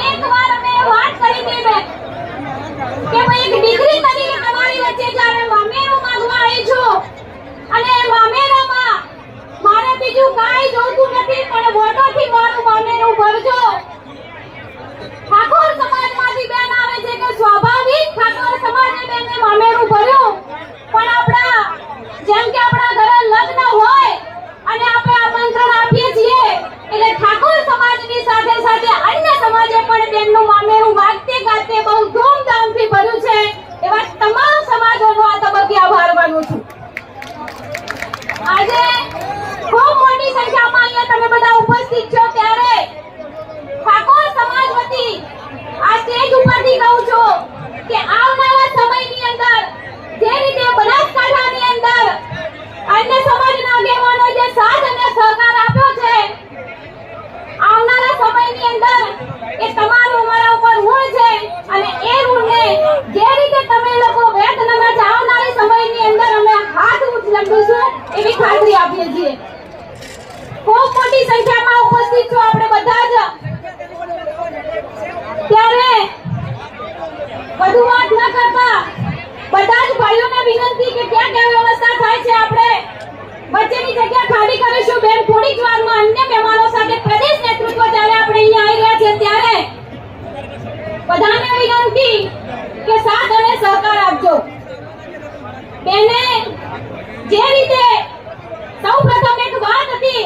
અનેક વાર અમે વાત કરી હતી બેન કે ભાઈ એક દીકરી તરીકે તમારી વચ્ચે જ્યારે મામેરો માંગવા આવી છું અને મામેરામાં મારે બીજું કાંઈ જોતું નથી, પણ વોટોથી મારું મામેરું ભરજો. ઠાકોર સમાજમાંથી બેન આવે છે કે સ્વાભાવિક ઠાકોર સમાજે બેનને મામેરું ભર્યું. પણ આપણા જેમ કે આપણા ઘરે લગ્ન હોય અને આપણે આમંત્રણ આપીએ છીએ એટલે ઠાકોર સમાજની સાથે સાથે અન્ય સમાજે પણ બેનનું મામેરું વાગતે ગાતે બહુ ધૂમધામથી ભર્યું છે એવા તમામ સમાજોનો આ તબક્કે આભાર માનું છું આજે ખૂબ મોટી સંખ્યામાં અહીંયા તમે બધા ઉપસ્થિત છો ત્યારે ઠાકોર સમાજ વતી આ સ્ટેજ ઉપરથી કહું છું કે આવનારા સમયની અંદર, જે રીતે બનાસકાંઠાની અંદર અન્ય સમાજના આગેવાનો જે સાથ અને સહકાર આપ્યો છે, આવનારા સમયની અંદર એ તમારું અમારા ઉપર ઋણ છે અને એ ઋણને જે રીતે તમે લોકો વ્યર્થ ન છે આવનારી સમયની અંદર અમે હાથ લંબીશું એવી ખાતરી આપીએ છીએ. ખૂબ મોટી સંખ્યામાં ઉપસ્થિત છો આપણે બધા જ ત્યારે વધુ ન કરતા. બધા જ ભાઈઓને વિનંતી કે ક્યાં ક્યાં વ્યવસ્થા થાય છે આપણે? વચ્ચેની જગ્યા ખાલી કરીશું. બેન થોડી જ વારમાં અન્ય મહેમાનો સાથે પ્રદેશ નેતૃત્વ જ્યારે આપણે અહીંયા આવી રહ્યા છે ત્યારે બધાને વિનંતી કે સાથ અને સહકાર આપજો. બેને, જે રીતે સૌપ્રથમ એક વાત હતી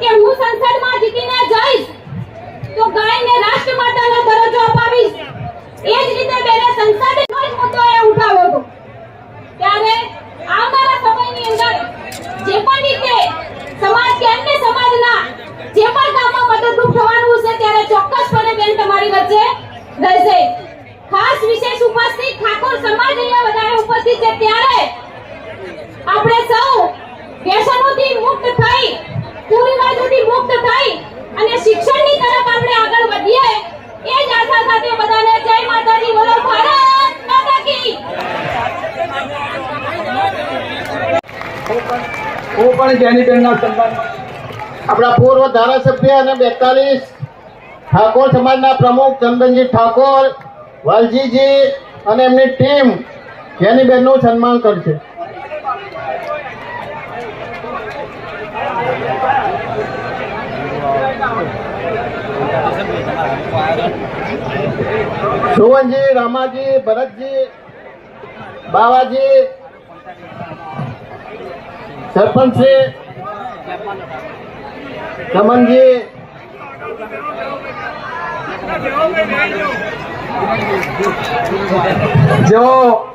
કે હું સંસદમાં જીતીને જઈશ, તો ગાયને દરજ્જો અપાવીશ એ રીતે બેને સંસદનો જ મુદ્દો એ ઉઠાવ્યો હતો. ત્યારે આવનારા સમયની અંદર જે પણ રીતે સમાજ કે અન્ય સમાજના જે પણ કામમાં મદદરૂપ થવાનું છે ત્યારે ચોક્કસપણે બેન તમારી વચ્ચે રહેશે. ખાસ વિશેષ ઉપસ્થિત ઠાકોર સમાજ અહીંયા વધારે ઉપસ્થિત છે ત્યારે આપણે સૌ વ્યસનોથી મુક્ત થઈ, કુરિવાજોથી મુક્ત થઈ અને શિક્ષણની તરફ આપણે આગળ વધીએ, એ જ આશા સાથે બધાને હું પણ જેનીબેનના સન્માનમાં આપણા પૂર્વ ધારાસભ્ય અને બેતાલીસ ઠાકોર સમાજના પ્રમુખ ચંદનજી ઠાકોર, વાલજીજી અને એમની ટીમ જેનીબેનનું સન્માન કરશે. સુવનજી રામાજી ભરતજી બાવાજી સરપંચ શ્રી ચમનજી જેઓ